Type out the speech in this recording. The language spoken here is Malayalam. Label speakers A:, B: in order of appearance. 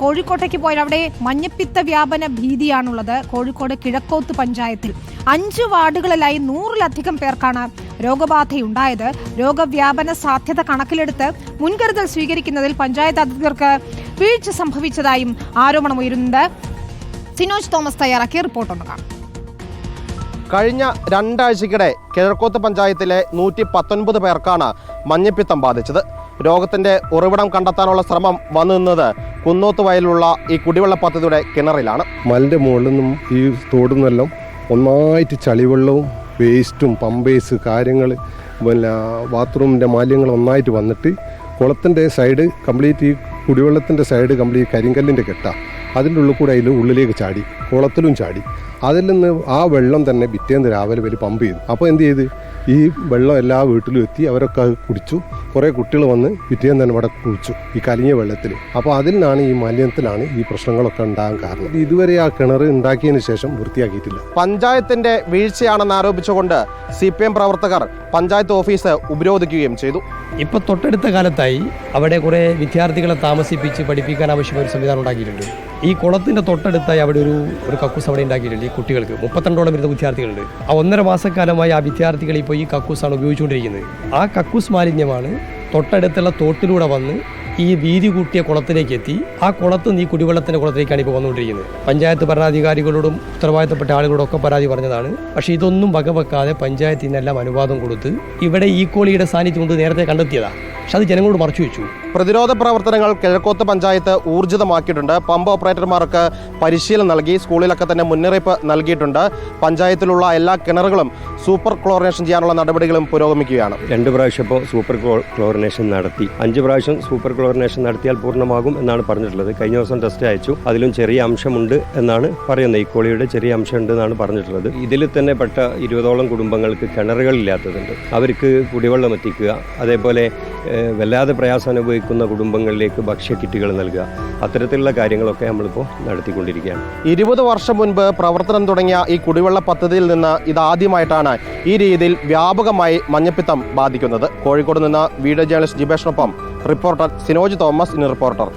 A: കോഴിക്കോട്ടേക്ക് പോയാൽ അവിടെ മഞ്ഞപ്പിത്ത വ്യാപന ഭീതിയാണുള്ളത്. കോഴിക്കോട് കിഴക്കോത്ത് പഞ്ചായത്തിൽ അഞ്ച് വാർഡുകളിലായി നൂറിലധികം പേർക്കാണ് രോഗബാധയുണ്ടായത്. രോഗവ്യാപന സാധ്യത കണക്കിലെടുത്ത് മുൻകരുതൽ സ്വീകരിക്കുന്നതിൽ പഞ്ചായത്ത് അധികൃതർക്ക് വീഴ്ച സംഭവിച്ചതായും ആരോപണമുയരുന്നുണ്ട് സിനോജ് തോമസ് തയ്യാറാക്കിയ റിപ്പോർട്ടൊന്ന് കാണാം.
B: കഴിഞ്ഞ രണ്ടാഴ്ചക്കിടെ കിഴക്കോത്ത് പഞ്ചായത്തിലെ നൂറ്റി പത്തൊൻപത് പേർക്കാണ് മഞ്ഞപ്പിത്തം ബാധിച്ചത്. രോഗത്തിന്റെ ഉറവിടം കണ്ടെത്താനുള്ള ശ്രമം വന്നു നിന്നത് കുന്നോത്ത് വയലിലുള്ള ഈ കുടിവെള്ള പദ്ധതിയുടെ കിണറിലാണ്.
C: മലിന്റെ മുകളിൽ നിന്നും ഈ തോടിൽ നിന്നെല്ലാം ഒന്നായിട്ട് ചളിവെള്ളവും വേസ്റ്റും പമ്പേഴ്സ് കാര്യങ്ങൾ പിന്നെ ബാത്റൂമിന്റെ മാലിന്യങ്ങൾ ഒന്നായിട്ട് വന്നിട്ട് കുളത്തിന്റെ സൈഡ് കംപ്ലീറ്റ് ഈ കുടിവെള്ളത്തിന്റെ സൈഡ് കംപ്ലീറ്റ് കരിങ്കല്ലിന്റെ കെട്ട. അതിന്റെ ഉള്ളിൽ കൂടെ അതിൽ ഉള്ളിലേക്ക് ചാടി കുളത്തിലും ചാടി. അതിൽ നിന്ന് ആ വെള്ളം തന്നെ പിറ്റേന്ന് രാവിലെ വരെ പമ്പ് ചെയ്തു. അപ്പോൾ എന്ത് ചെയ്ത്? ഈ വെള്ളം എല്ലാ വീട്ടിലും എത്തി അവരൊക്കെ കുടിച്ചു. കുറേ കുട്ടികൾ വന്ന് പിറ്റേന്ന് തന്നെ ഇവിടെ കുളിച്ചു ഈ കലിഞ്ഞ വെള്ളത്തിൽ. അപ്പോൾ അതിൽ നിന്നാണ് ഈ മലിനത്തിലാണ് ഈ പ്രശ്നങ്ങളൊക്കെ ഉണ്ടാകാൻ കാരണം. ഇതുവരെ ആ കിണർ ഉണ്ടാക്കിയതിന് ശേഷം വൃത്തിയാക്കിയിട്ടില്ല.
B: പഞ്ചായത്തിന്റെ വീഴ്ചയാണെന്ന് ആരോപിച്ചുകൊണ്ട് സി പി എം പ്രവർത്തകർ പഞ്ചായത്ത് ഓഫീസ് ഉപരോധിക്കുകയും ചെയ്തു.
D: ഇപ്പൊ തൊട്ടടുത്ത കാലത്തായി അവിടെ കുറെ വിദ്യാർത്ഥികളെ താമസിപ്പിച്ച് പഠിപ്പിക്കാൻ ആവശ്യമായ ഒരു സംവിധാനം ഉണ്ടാക്കിയിട്ടുണ്ട്. ഈ കുളത്തിന്റെ തൊട്ടടുത്തായി അവിടെ ഒരു ഒരു കക്കൂസ് അവിടെ ഉണ്ടാക്കിയിട്ടുണ്ട് ഈ കുട്ടികൾക്ക്. മുപ്പത്തിരണ്ടോളം വരുന്ന വിദ്യാർത്ഥികളുണ്ട്. ആ ഒന്നര മാസക്കാലമായി ആ വിദ്യാർത്ഥികൾ ഇപ്പോൾ ഈ കക്കൂസാണ് ഉപയോഗിച്ചുകൊണ്ടിരിക്കുന്നത്. ആ കക്കൂസ് മാലിന്യമാണ് തൊട്ടടുത്തുള്ള തോട്ടിലൂടെ വന്ന് ഈ വീതി കൂട്ടിയ കുളത്തിലേക്ക് എത്തി ആ കുളത്ത് നീ കുടിവെള്ളത്തിന്റെ കുളത്തിലേക്കാണ് ഇപ്പോൾ വന്നുകൊണ്ടിരിക്കുന്നത്. പഞ്ചായത്ത് ഭരണാധികാരികളോടും ഉത്തരവാദിത്തപ്പെട്ട ആളുകളോടും ഒക്കെ പരാതി പറഞ്ഞതാണ്. പക്ഷേ ഇതൊന്നും വകവെക്കാതെ പഞ്ചായത്തിനെല്ലാം അനുവാദം കൊടുത്ത് ഇവിടെ ഈ കോളിയുടെ സാന്നിധ്യം കൊണ്ട് നേരത്തെ കണ്ടെത്തിയതാണ് പക്ഷെ അത് ജനങ്ങളോട് മറച്ചു വെച്ചു.
B: പ്രതിരോധ പ്രവർത്തനങ്ങൾ കിഴക്കോത്ത് പഞ്ചായത്ത് ഊർജിതമാക്കിയിട്ടുണ്ട്. പമ്പ് ഓപ്പറേറ്റർമാർക്ക് പരിശീലനം നൽകി സ്കൂളിലൊക്കെ തന്നെ മുന്നറിയിപ്പ് നൽകിയിട്ടുണ്ട്. പഞ്ചായത്തിലുള്ള എല്ലാ കിണറുകളും സൂപ്പർ ക്ലോറിനേഷൻ ചെയ്യാനുള്ള നടപടികളും പുരോഗമിക്കുകയാണ്.
E: രണ്ട് പ്രാവശ്യം ഇപ്പോൾ സൂപ്പർ ക്ലോ- ക്ലോറിനേഷൻ നടത്തി. അഞ്ച് പ്രാവശ്യം സൂപ്പർ ക്ലോറിനേഷൻ നടത്തിയാൽ പൂർണമാകും എന്നാണ് പറഞ്ഞിട്ടുള്ളത്. കഴിഞ്ഞ ദിവസം ടെസ്റ്റ് അയച്ചു. അതിലും ചെറിയ അംശമുണ്ട് എന്നാണ് പറയുന്നത്. ഈ കോളിയുടെ ചെറിയ അംശമുണ്ട് എന്നാണ് പറഞ്ഞിട്ടുള്ളത്. ഇതിൽ തന്നെ പെട്ട ഇരുപതോളം കുടുംബങ്ങൾക്ക് കിണറുകളില്ലാത്തതുണ്ട്. അവർക്ക് കുടിവെള്ളം എത്തിക്കുക അതേപോലെ വല്ലാതെ പ്രയാസം അനുഭവിക്കുന്ന കുടുംബങ്ങളിലേക്ക് ഭക്ഷ്യ കിറ്റുകൾ നൽകുക. അത്തരത്തിലുള്ള കാര്യങ്ങളൊക്കെ നമ്മളിപ്പോൾ നടത്തിക്കൊണ്ടിരിക്കുകയാണ്.
B: ഇരുപത് വർഷം മുൻപ് പ്രവർത്തനം തുടങ്ങിയ ഈ കുടിവെള്ള പദ്ധതിയിൽ നിന്ന് ഇതാദ്യമായിട്ടാണ് ഈ രീതിയിൽ വ്യാപകമായി മഞ്ഞപ്പിത്തം ബാധിക്കുന്നത്. കോഴിക്കോട് നിന്ന് video journalist ജിബേഷിനൊപ്പം reporter Sinoj Thomas in reporter.